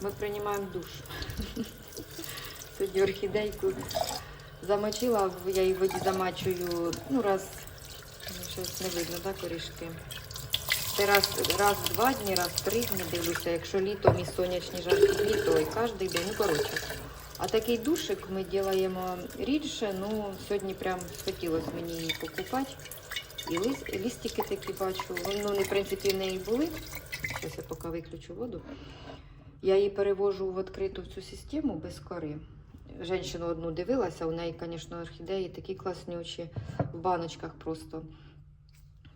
Ми приймаємо душ. Сьогодні орхідейку замочила, я її в воді замачую, ну раз, щось не видно, так, корішки. Це раз, раз в два дні, раз в три дні дивлюся, якщо літом і сонячні жаркі дні, то і кожен день, ну коротше. А такий душик ми робимо рідше, ну сьогодні прям хотілося мені її покупати. І лис, і листики такі бачу. Ну, вони, в принципі, в неї були. Зараз я поки виключу воду. Я її перевожу в відкриту цю систему без кори. Женщину одну дивилася, у неї, звісно, орхідеї такі класнючі, в баночках просто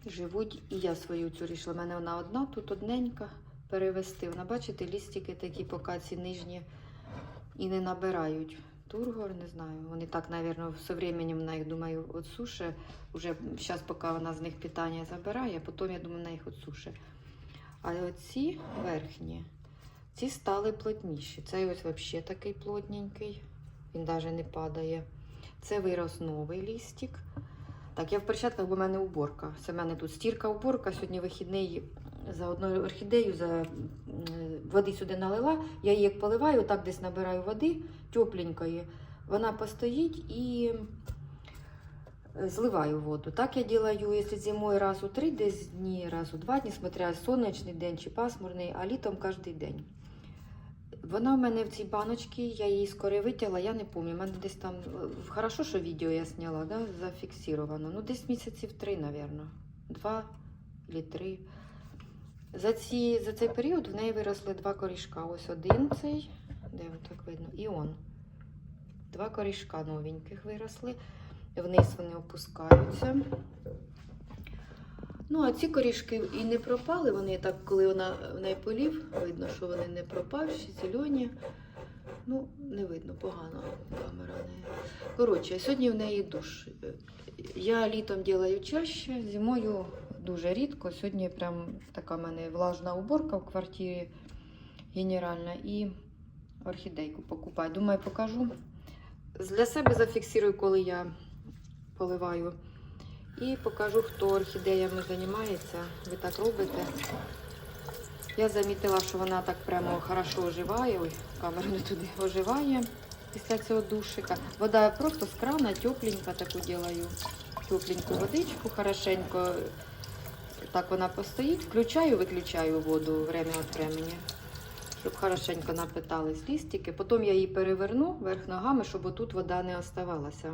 живуть. І я свою цю рішила. У мене вона одна, тут одненька перевести. Вона, бачите, лістики такі поки ці нижні і не набирають. Тургор, не знаю. Вони так, мабуть, з временем вона їх, думаю, отсуше. Уже зараз, поки вона з них питання забирає, потім, я думаю, вона їх отсуше. А оці верхні, ці стали плотніші. Цей ось взагалі такий плотненький, він навіть не падає. Це вирос новий лістик. Так, я в перчатках, бо в мене уборка. Це в мене тут стірка уборка. Сьогодні вихідний за одною орхідею, за води сюди налила. Я її як поливаю, так десь набираю води тепленької. Вона постоїть і е, зливаю воду. Так я делаю, якщо зимою раз у три десь дні, раз у два дні, смотря сонячний день чи пасмурний, а літом кожен день. Вона в мене в цій баночці, я її скоро витягла, я не пам'ятаю. У мене десь там е, хорошо, що відео я зняла, да, зафіксировано. Ну, десь місяців три, мабуть. Два чи три. За, ці, за цей період в неї виросли два корішка. Ось один цей, де так видно, і он. Два корішка новеньких виросли. Вниз вони опускаються. Ну, а ці корішки і не пропали. Вони так, коли вона в неї полів, видно, що вони не пропавші, зелені. Ну, не видно, погано камера не. Коротше, сьогодні в неї душ. Я літом ділаю чаще, зимою дуже рідко. Сьогодні прям така в мене влажна уборка в квартирі генеральна і орхідейку покупаю. Думаю, покажу. Для себе зафіксую, коли я поливаю. І покажу, хто орхідеями займається. Ви так робите. Я замітила, що вона так прямо хорошо оживає. Ой, камера не туди оживає після цього душика. Вода просто з крана, тепленька таку ділаю. Тепленьку водичку, хорошенько. Так вона постоїть. Включаю, виключаю воду время від времени, щоб хорошенько напитались лістики. Потім я її переверну вверх ногами, щоб отут вода не оставалася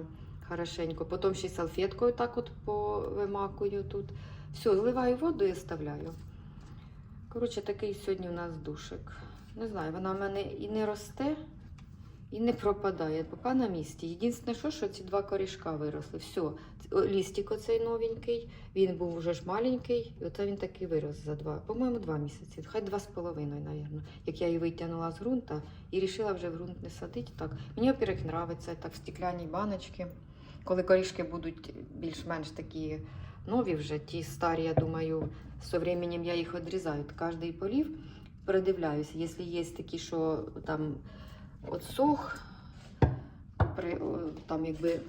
хорошенько. Потім ще й салфеткою так от повимакую тут. Все, зливаю воду і оставляю. Коротше, такий сьогодні у нас душик. Не знаю, вона в мене і не росте, і не пропадає. Поки на місці. Єдине, що, що ці два корішка виросли. Все, лістик оцей новенький, він був вже ж маленький, і оце він такий вирос за два, по-моєму, два місяці. Хай два з половиною, мабуть. Як я її витягнула з ґрунта і вирішила вже в ґрунт не садити. Так. Мені, во-первых, подобається так в стеклянній баночці. Коли корішки будуть більш-менш такі нові вже, ті старі, я думаю, з временем я їх відрізаю. Кожний полів передивляюся. Якщо є такі, що там отсох, при, там якби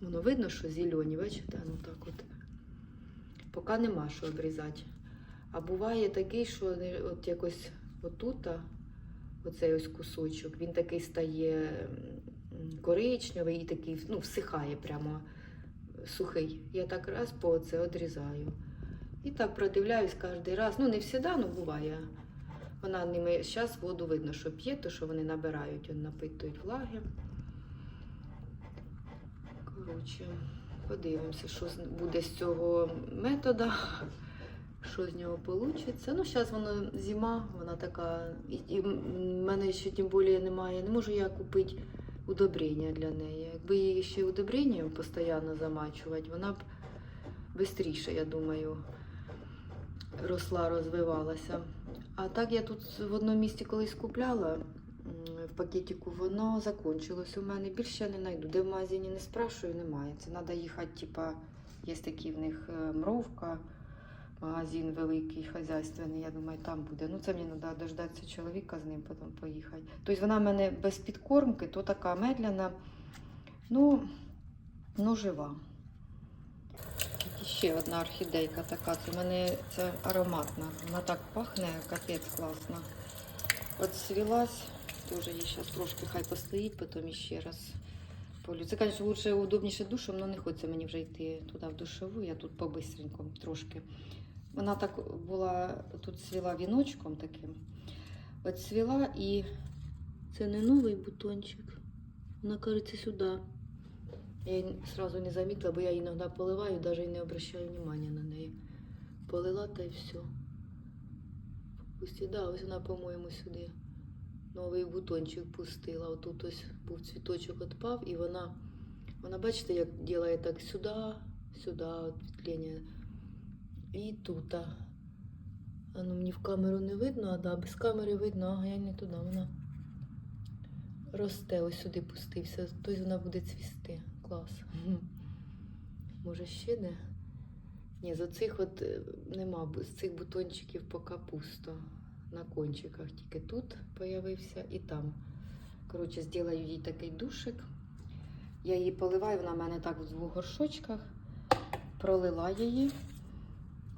воно видно, що зелені, бачите, ну так от. Поки нема що обрізати. А буває такий, що от якось отут, оцей ось кусочок, він такий стає коричневий і такий, ну, всихає прямо сухий. Я так раз по це одрізаю. І так продивляюсь кожен раз. Ну, не завжди, ну буває. Вона ними зараз воду видно, що п'є, то що вони набирають, он напитують влаги. Коротше, подивимося, що буде з цього методу, що з нього вийде. Ну, зараз воно зима, вона така. І в мене ще тим більше немає. Не можу я купити удобрення для неї. Якби її ще удобренням постійно замачувати, вона б швидше, я думаю, росла, розвивалася. А так я тут в одному місці колись купляла в пакетику, воно закончилось у мене. Більше я не знайду. Де в магазині не спрашую, немає. Це треба їхати, типа, є такі в них е, мровка, магазин великий, хазяйственний. Я думаю, там буде. Ну, це мені треба дождатися чоловіка з ним, потім поїхати. Тобто вона в мене без підкормки, то така медляна, ну, ну жива. І ще одна орхідейка така. Це в мене це ароматна. Вона так пахне, капець класно. От свілась, теж їй зараз трошки хай постоїть, потім ще раз. Це, звісно, лучше удобніше душем, але не хочеться мені вже йти туди в душову, я тут по-бистреньку трошки. Вона так була, тут свіла віночком таким. От свіла і це не новий бутончик. Вона кажеться сюди. Я її сразу не замітила, бо я іноді поливаю, навіть не обращаю внимания на неї. Полила та й все. Пусті, да, ось вона, по-моєму, сюди новий бутончик пустила. Отут ось був цвіточок відпав, і вона, вона бачите, як робить так сюди, сюди, от відтлення. І тут. А ну мені в камеру не видно, а да, без камери видно, ага, я не туди. Вона росте, ось сюди пустився. Тобто вона буде цвісти. Клас. Може ще не? Ні, з оцих от е, нема, з цих бутончиків поки пусто. На кончиках тільки тут появився і там. Коротше, зроблю їй такий душик. Я її поливаю, вона в мене так в двох горшочках. Пролила її.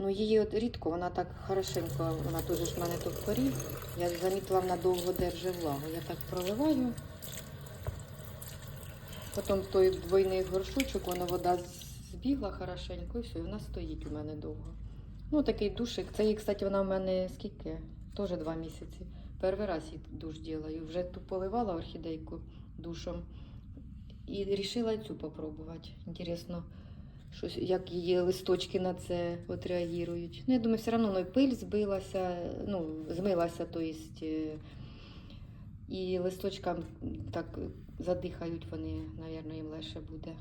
Ну, її от рідко, вона так хорошенько, вона теж ж в мене тут в порі. Я замітила, вона довго держить влагу. Я так проливаю. Потім той двойний горшочок, вона вода збігла хорошенько і все, і вона стоїть у мене довго. Ну, такий душик. Це їй, кстати, вона в мене скільки? Теж два місяці. Перший раз їй душ ділаю. Вже ту поливала орхідейку душом. І вирішила цю попробувати. Інтересно, щось, як її листочки на це от реагують. Ну, я думаю, все одно ну, пиль збилася, ну, змилася, то есть, е, і листочкам так задихають вони, мабуть, їм легше буде.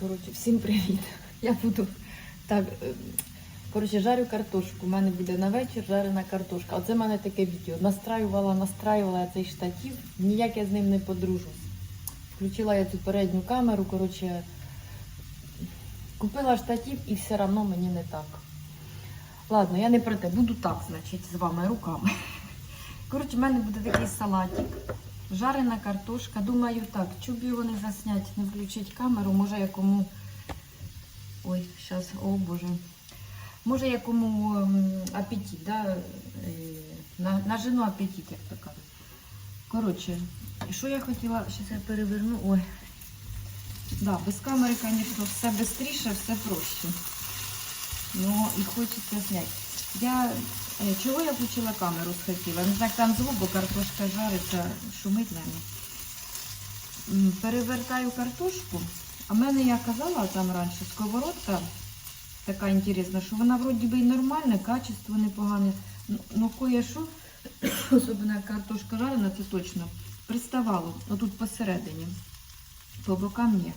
Коротше, всім привіт. Я буду так. е, Коротше, жарю картошку. У мене буде на вечір жарена картошка. Оце в мене таке відео. Настраювала, настраювала я цей штатів. Ніяк я з ним не подружусь. Включила я цю передню камеру. Коротше, купила штатів і все одно мені не так. Ладно, я не про те. Буду так, значить, з вами руками. Коротше, в мене буде такий салатик. Жарена картошка. Думаю, так, щоб його не заснять, не включить камеру, може якому. Ой, зараз, о Боже. Може якому ем, апетит, да? е, на, на жену апетит, як то кажуть. Коротше, що я хотіла, зараз я переверну. Ой. Да, без камери, звісно, все швидше, все проще. Ну і хочеться зняти. Я Е, Чого я включила камеру схотіла? Не знаю, там звук, бо картошка жариться, шумить мене. Перевертаю картошку. А в мене, я казала там раніше, сковородка така інтересна, що вона вроді би і нормальна, качество непогане. Ну, Ну кое-що, особливо картошка жарена, це точно, приставало. Отут посередині. По бокам ні.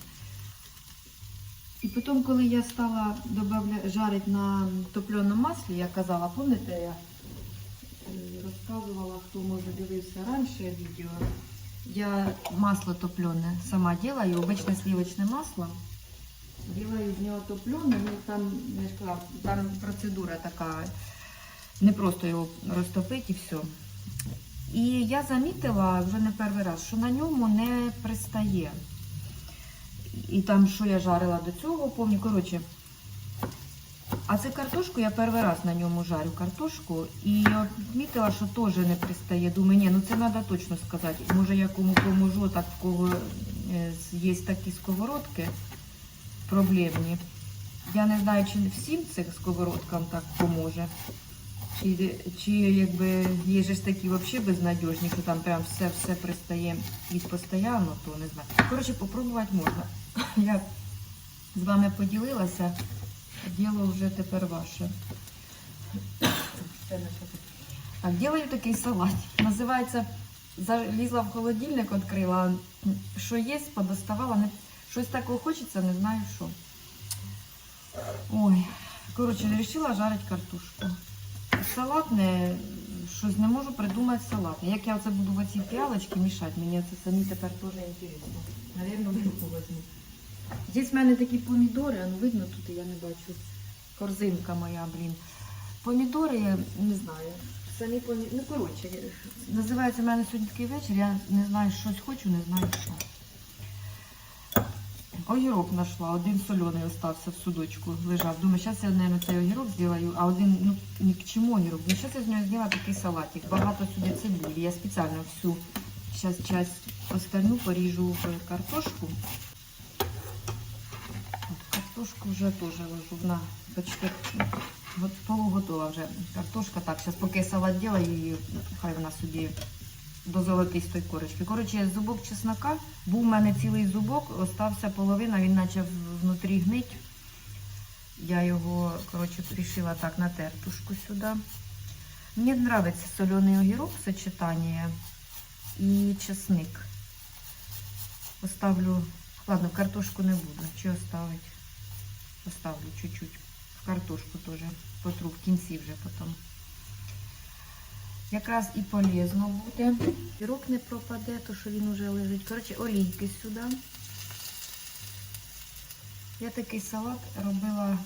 І потім, коли я стала жарити на топленому маслі, я казала, пам'ятаєте, я е, розказувала, хто може дивився раніше відео. Я масло топлене сама делаю, обичне сливочне масло. Делаю з нього топлене, ну там, я ж там процедура така, не просто його розтопити і все. І я замітила вже не перший раз, що на ньому не пристає. І там, що я жарила до цього, помню. Коротше, а це картошку я перший раз на ньому жарю картошку. І відмітила, що теж не пристає. Думаю, ні, ну це треба точно сказати. Може я кому поможу, так в кого е, є такі сковородки проблемні. Я не знаю, чи всім цим сковородкам так поможе. Чи, чи якби є ж такі взагалі безнадіжні, що там прям все, все пристає від постійно, то не знаю. Коротше, попробувати можна. Я з вами поділилася, діло вже тепер ваше. Так, делаю такий салат. Називається залізла в холодильник, відкрила. Що є, подоставала. Не... Щось такого хочеться, не знаю що. Ой, коротше, вирішила жарити картошку. Салатне, щось не можу придумати салатне. Як я це буду в оці піалочки мішати, мені це самі тепер теж інтересно. Навірно, в руку возьму. Здесь в мене такі помідори, ну видно тут, я не бачу. Корзинка моя, блін. Помідори, я не знаю. Самі помідори. Ну, коротше, називається в мене сьогодні такий вечір. Я не знаю, щось хочу, не знаю що. Огірок знайшла, один соляний остався в судочку, лежав. Думаю, зараз я, мабуть, цей огірок зроблю, а один, ну, ні к чому огірок. Ну, зараз я з нього зроблю такий салатик. Багато сюди цибулі. Я спеціально всю зараз часть остальну поріжу в картошку. Картошку вже теж ложу на почти от полуготова вже картошка. Так, зараз поки салат делаю, хай вона собі до золотистої корочки. Коротше, зубок чеснока, був у мене цілий зубок, остався половина, він почав внутрі гнить. Я його, коротше, пришила так на тертушку сюди. Мені подобається соляний огірок в сочетанні і чесник. Оставлю, ладно, картошку не буду. Чи оставить? Оставлю чуть-чуть. В картошку теж потру в кінці вже потім. Якраз і полезно буде. Пірок не пропаде, то що він вже лежить. Коротше, олійки сюди. Я такий салат робила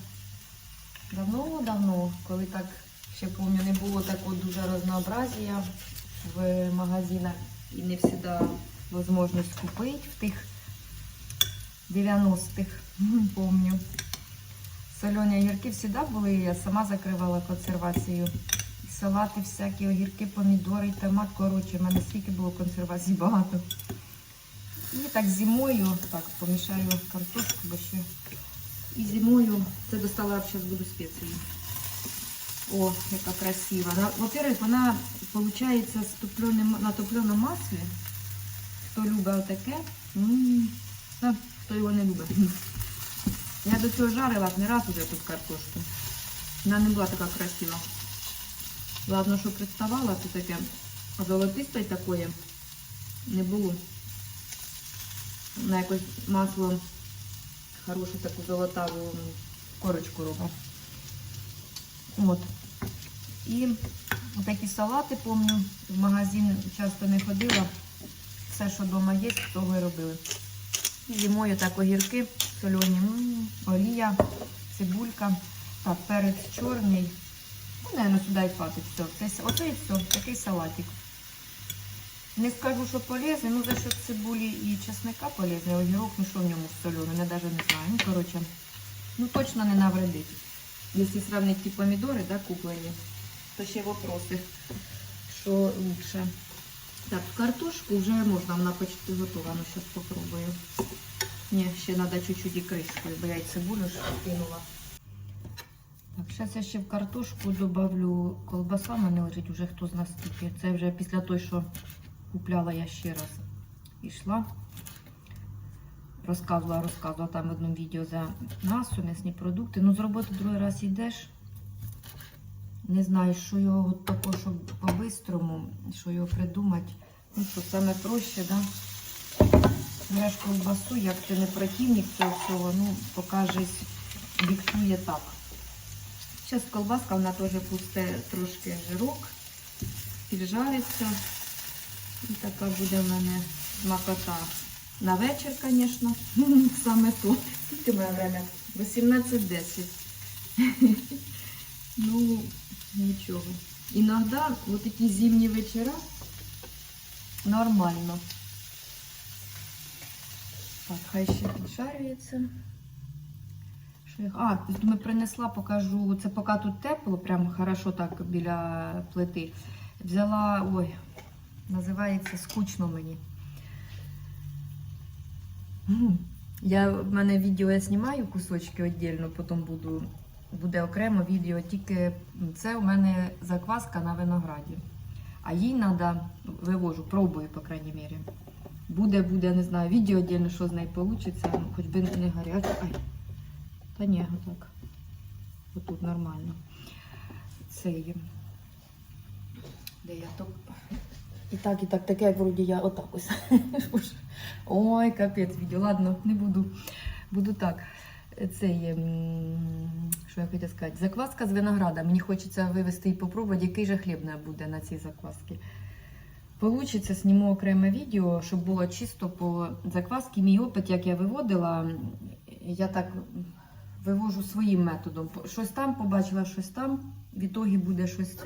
давно-давно, коли так ще пам'ятаю, не було такого дуже разнообразія в магазинах і не завжди можливість купити в тих 90-х, пам'ятаю. Солені огірки завжди були, я сама закривала консервацію. Салати всякі, огірки, помідори, томат. Коротше, в мене скільки було консервацій багато. І так зимою, так, помішаю картошку, бо ще. І зимою це достала, зараз буду спеції. О, яка красива. Во-первых, вона виходить на топленому маслі. Хто любить таке, та, хто його не любить. Я до цього жарила не раз уже тут картошку. Вона не була така красива. Ладно, що представала, то таке золотисте такое не було. На якось масло хорошу таку золотаву корочку робить. От. І такі салати, помню, в магазин часто не ходила. Все, що вдома є, того і робили. І зимою так огірки солені, олія, цибулька, так, перець чорний. Наверное, сюди і хватить все. Це, оце і все, такий салатик. Не скажу, що полезний, ну за що цибулі і чесника полезний, огірок, ну що в ньому солений, я навіть не знаю. Ну, коротше, ну точно не навредить. Якщо сравнити ті помідори, да, куплені, то ще вопроси, що лучше. Так, картошку вже можна, вона почти готова, ну зараз попробую. Ні, ще треба чуть-чуть і кришкою, бо я й цибулю ж кинула. Так, зараз я ще в картошку додавлю колбаса, мене лежить вже хто з нас скільки. Це вже після того, що купляла я ще раз. Ішла. Розказувала, розказувала там в одному відео за м'ясо, м'ясні продукти. Ну, з роботи другий раз йдеш. Не знаю, що його тако, щоб по-бистрому, що його придумати. Ну що, саме проще, да? Береш колбасу, як ти не противник цього всього, ну, покажись, диктує так. Зараз колбаска, вона теж пусте трошки жирок, піджариться. І така буде в мене смакота. На вечір, звісно, саме то. Скільки моє время? 18.10. ну, нічого. Іноді, от такі зимні вечора, нормально. Так, хай ще піджарюється. Що я- А, ми принесла, покажу. Це поки тут тепло, прям хорошо так біля плити. Взяла, ой, називається скучно мені. Я, в мене відео я знімаю кусочки віддільно, потім буду, буде окремо відео. Тільки це у мене закваска на винограді. А їй треба, вивожу, пробую, по крайній мірі. Буде, буде, не знаю, відео віддільно, що з нею вийде, хоч би не гаряче. Та ні, отак. Отут нормально. Це є. Де я то. І так, і так, таке, як вроді я отак ось. Ой, капець відео. Ладно, не буду. Буду так. Це є, що я хотіла сказати, закваска з винограда. Мені хочеться вивести і попробувати, який же хліб не буде на цій заквасці. Получиться, зніму окреме відео, щоб було чисто по закваски. Мій опит, як я виводила, я так вивожу своїм методом. Щось там побачила, щось там. В ітогі буде щось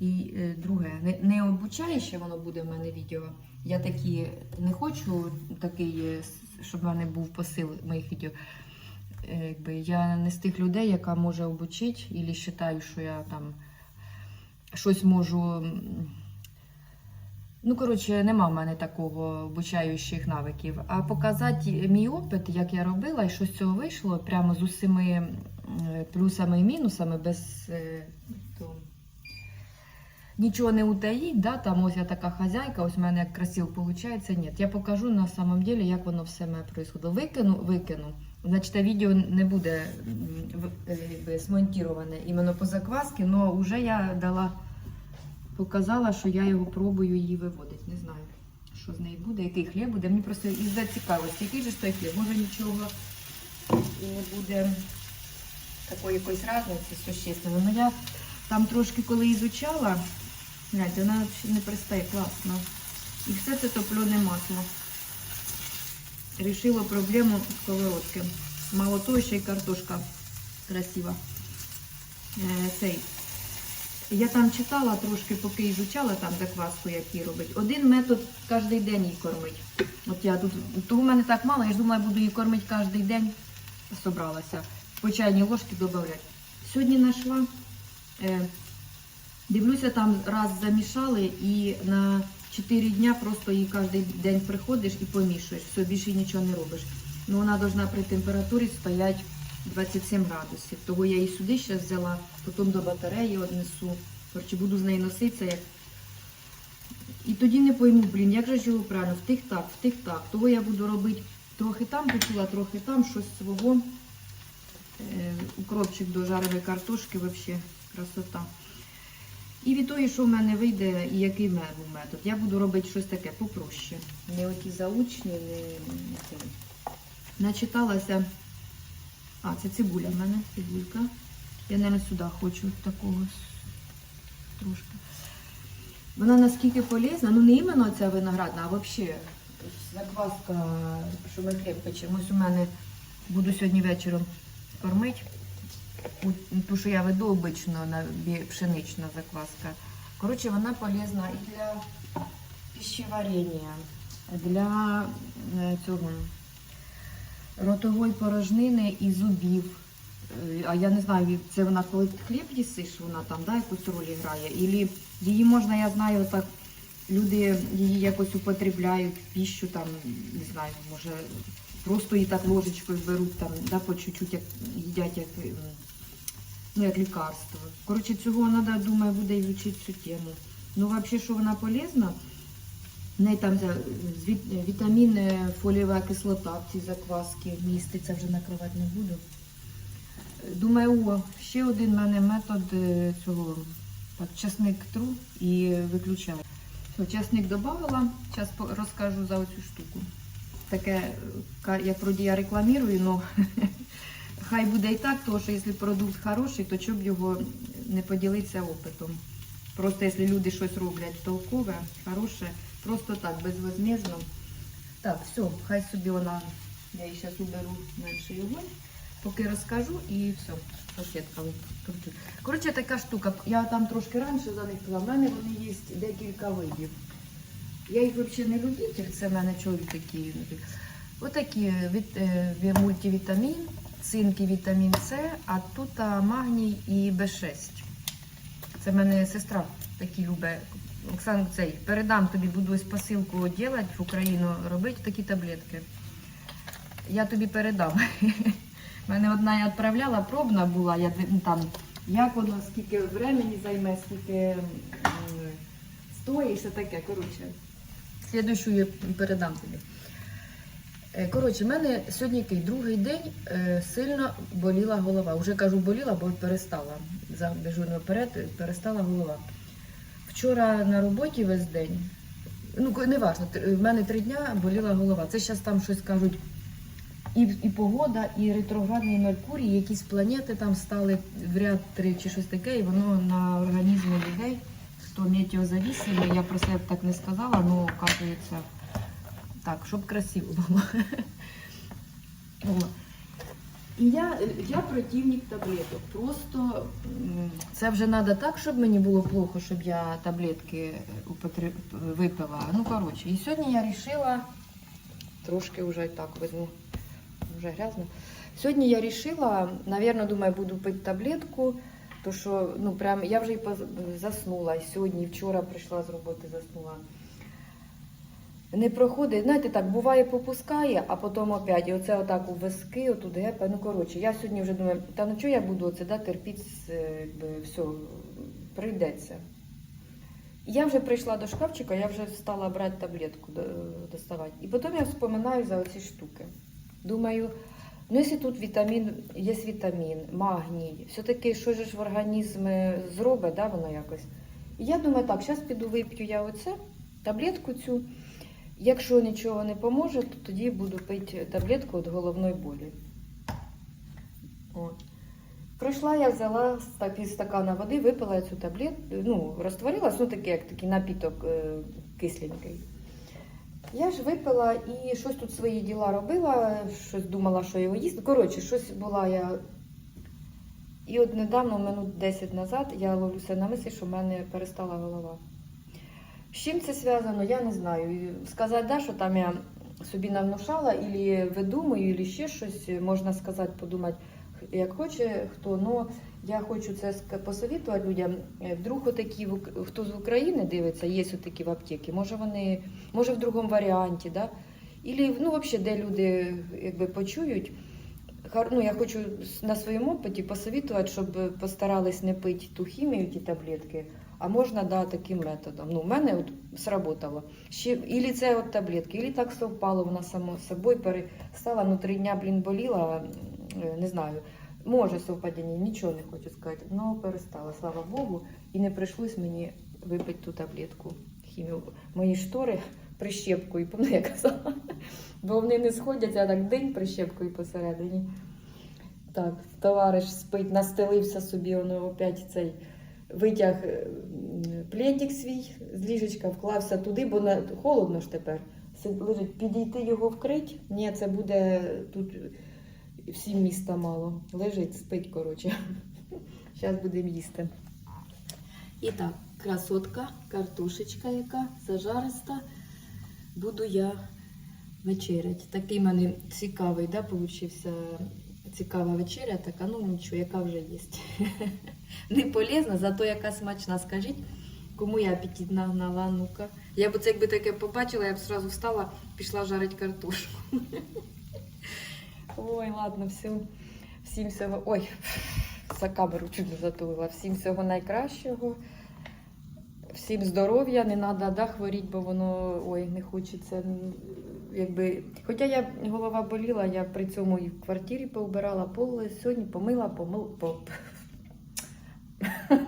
І е, друге, не, не обучаюче воно буде в мене відео. Я такі не хочу такий, е, щоб в мене був посил моїх відео. Е, Якби, я не з тих людей, яка може обучити, і вважаю, що я там щось можу. Ну, коротше, нема в мене такого обучаючих навиків. А показати мій опит, як я робила, і що з цього вийшло, прямо з усіми плюсами і мінусами, без е, то, нічого не утаїть, да, там ось я така хазяйка, ось в мене як красиво виходить. Ні, я покажу на самом деле, як воно все мене происходило. Викину, викину. Значить, відео не буде е, смонтіроване іменно по закваски, але вже я дала показала, що я його пробую її виводити. Не знаю, що з неї буде, який хліб буде. Мені просто із-за який же ж той хліб, може нічого і не буде такої якоїсь разниці существенної. Ну я там трошки коли ізучала, гляньте, вона не пристає класно. І все це топлене масло. Рішило проблему сковородки. Мало того, ще й картошка красива. Е, цей я там читала трошки, поки ізучала там закваску, як її робить. Один метод кожен день її кормить. От я тут, того в мене так мало, я ж думала, буду її кормити кожен день. Собралася. По чайній ложці додавати. Сьогодні знайшла, е, дивлюся, там раз замішали і на 4 дня просто її кожен день приходиш і помішуєш. Все, більше нічого не робиш. Ну, вона повинна при температурі стояти 27 градусів. Того я її сюди ще взяла, потім до батареї однесу. Коротше, буду з нею носитися. Як... І тоді не пойму, блін, як же ж його правильно, в тих так, в тих так. Того я буду робити трохи там почула, трохи там, щось свого. Е, укропчик до жареної картошки, взагалі красота. І від того, що в мене вийде і який в мене був метод. Я буду робити щось таке попроще. Не оті заучні, не. Начиталася. А, це цибуля в мене, цибулька. Я, мабуть, сюди хочу такого трошки. Вона наскільки полезна, ну не іменно ця виноградна, а взагалі закваска, що ми хліб печемо. Ось у мене буду сьогодні вечором кормити. У- Ту, що я веду обично на пшенична закваска. Коротше, вона полезна і для пищеварення, для е, цього ротової порожнини і зубів. Е, А я не знаю, це вона коли хліб їсиш, вона там да, якусь роль грає. Ілі її можна, я знаю, так люди її якось употребляють піщу, там, не знаю, може просто її так ложечкою беруть, там, да, по чуть-чуть як, їдять як, ну, як лікарство. Коротше, цього треба, думаю, буде ізучити цю тему. Ну, взагалі, що вона полезна, неї там вітамін, фолієва кислота в цій закваски міститься, вже накривати не буду. Думаю, о, ще один в мене метод е, цього. Так, часник тру і виключаю. Все, часник додала, зараз розкажу за оцю штуку. Таке, е, як вроді я рекламірую, але хай буде і так, тому що якщо продукт хороший, то чоб його не поділитися опитом. Просто якщо люди щось роблять толкове, хороше, просто так, безвозмездно. Так, все, хай собі вона, я її зараз уберу менше його, поки розкажу і все, салфетка кручу. Коротше, така штука, я там трошки раніше заникла, в мене вони є декілька видів. Я їх взагалі не любитель, це в мене чоловік такий. Отакі від, е, мультивітамін, цинк і вітамін С, а тут магній і Б6. Це в мене сестра такі любить. Оксана, цей, передам тобі, буду ось посилку робити, в Україну робити такі таблетки. Я тобі передам. Мене одна я відправляла, пробна була, я ну, там, як воно, скільки времени займе, скільки стоїть, все таке. Коротше, слідущу я передам тобі. Е, Коротше, в мене сьогодні який другий день е, сильно боліла голова. Уже кажу, боліла, бо перестала. Забіжу наперед, перестала голова. Вчора на роботі весь день. Ну, не важно, в мене три дня боліла голова. Це зараз там щось кажуть. І, і погода, і ретроградний Меркурій, якісь планети там стали в ряд три чи щось таке, і воно на організмі людей, хто метеозависимий, я про б так не сказала, але оказується так, щоб красиво було. І я, я противник таблеток. Просто це вже треба так, щоб мені було плохо, щоб я таблетки употре- випила. Ну, коротше, і сьогодні я вирішила, трошки вже так візьму, вже грязно. Сьогодні я вирішила, напевно, думаю, буду пити таблетку, то що ну, прям, я вже і заснула. Сьогодні, вчора прийшла з роботи, заснула. Не проходить, знаєте, так, буває, попускає, а потім опять. Оце отак у виски, отут гепа. Ну, коротше, я сьогодні вже думаю, та ну чого я буду оце да, терпіти, е, все, прийдеться. Я вже прийшла до шкафчика, я вже стала брати таблетку, доставати. І потім я вспоминаю за оці штуки. Думаю, ну якщо тут вітамін, є вітамін, магній, все-таки що ж в організм зробить, да, воно якось. І я думаю, так, зараз піду вип'ю я оце, таблетку цю. Якщо нічого не поможе, то тоді буду пити таблетку від головної болі. От. Прийшла, я взяла пів стакана води, випила цю таблетку, ну, розтворилась, ну таке, як такий напіток е, кисленький. Я ж випила і щось тут свої діла робила, щось думала, що його їсти. Коротше, щось була я. І от недавно, минут 10 назад, я ловлюся на мислі, що в мене перестала голова. З чим це зв'язано, я не знаю. Сказати, да, що там я собі навнушала, або видумую, або ще щось, можна сказати, подумати, як хоче хто. Но я хочу це посовітувати людям. Е, Вдруг отакі, хто з України дивиться, є отакі в аптеки, може вони, може в другому варіанті, да? Ілі, ну, взагалі, де люди якби, почують. Ну, я хочу на своєму опиті посовітувати, щоб постарались не пити ту хімію, ті таблетки, а можна да, таким методом. Ну, у мене от сработало. Ще, ілі це от таблетки, ілі так совпало, вона само собою перестала, ну три дня, блін, боліла, е, не знаю. Може совпадіння, нічого не хочу сказати, але перестала, слава Богу, і не прийшлось мені випити ту таблетку хімію. Мої штори прищепкою, пам'ятаю, я казала, бо вони не сходяться, а так день прищепкою посередині. Так, товариш спить, настелився собі, воно опять цей витяг е, м, пледик свій з ліжечка, вклався туди, бо на, холодно ж тепер. Лежить, підійти його вкрить. Ні, це буде тут всім міста мало. Лежить, спить, коротше. Зараз будемо їсти. І так, красотка, картошечка яка зажариста. Буду я вечерять. Такий в мене цікавий, да, получився цікава вечеря, така, ну нічого, яка вже є. Не полезна, зато яка смачна. Скажіть, кому я апетит нагнала, ну-ка. Я б це якби таке побачила, я б одразу встала, пішла жарити картошку. Ой, ладно, всім, всім всього. Ой, за камеру чуть затулила. Всім всього найкращого. Всім здоров'я, не треба да, хворіти, бо воно ой, не хочеться. Якби... Хоча я голова боліла, я при цьому і в квартирі поубирала пол сьогодні помила, помил, по...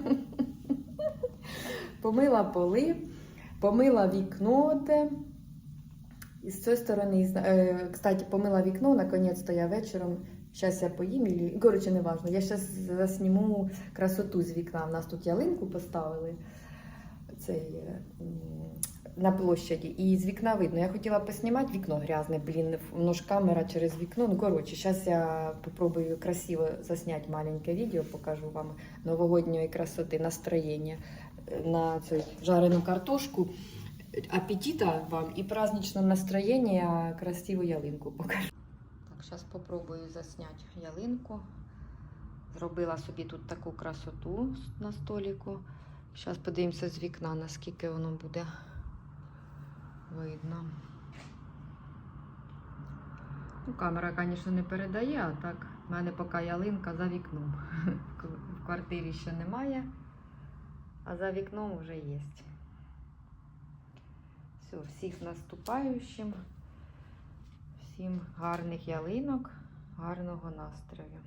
помила поли, помила вікно те. І з цієї сторони, е, кстати, помила вікно, наконець-то я вечором. Зараз я поїм, і, коротше, не важно. Я зараз засніму красоту з вікна. У нас тут ялинку поставили цей, е, на площаді, і з вікна видно. Я хотіла поснімати вікно грязне, блін, воно ж камера через вікно. Ну, коротше, зараз я попробую красиво засняти маленьке відео, покажу вам новогодньої красоти, настроєння е, на цю жарену картошку. Аппетита вам і праздничного настроєння, красиву ялинку покажу. Так, зараз спробую засняти ялинку. Зробила собі тут таку красоту на століку. Зараз подивимося з вікна, наскільки воно буде видно. Ну, камера, звісно, не передає, а так, в мене поки ялинка за вікном. В квартирі ще немає, а за вікном вже є. Все, всіх наступаючим, всім гарних ялинок, гарного настрою.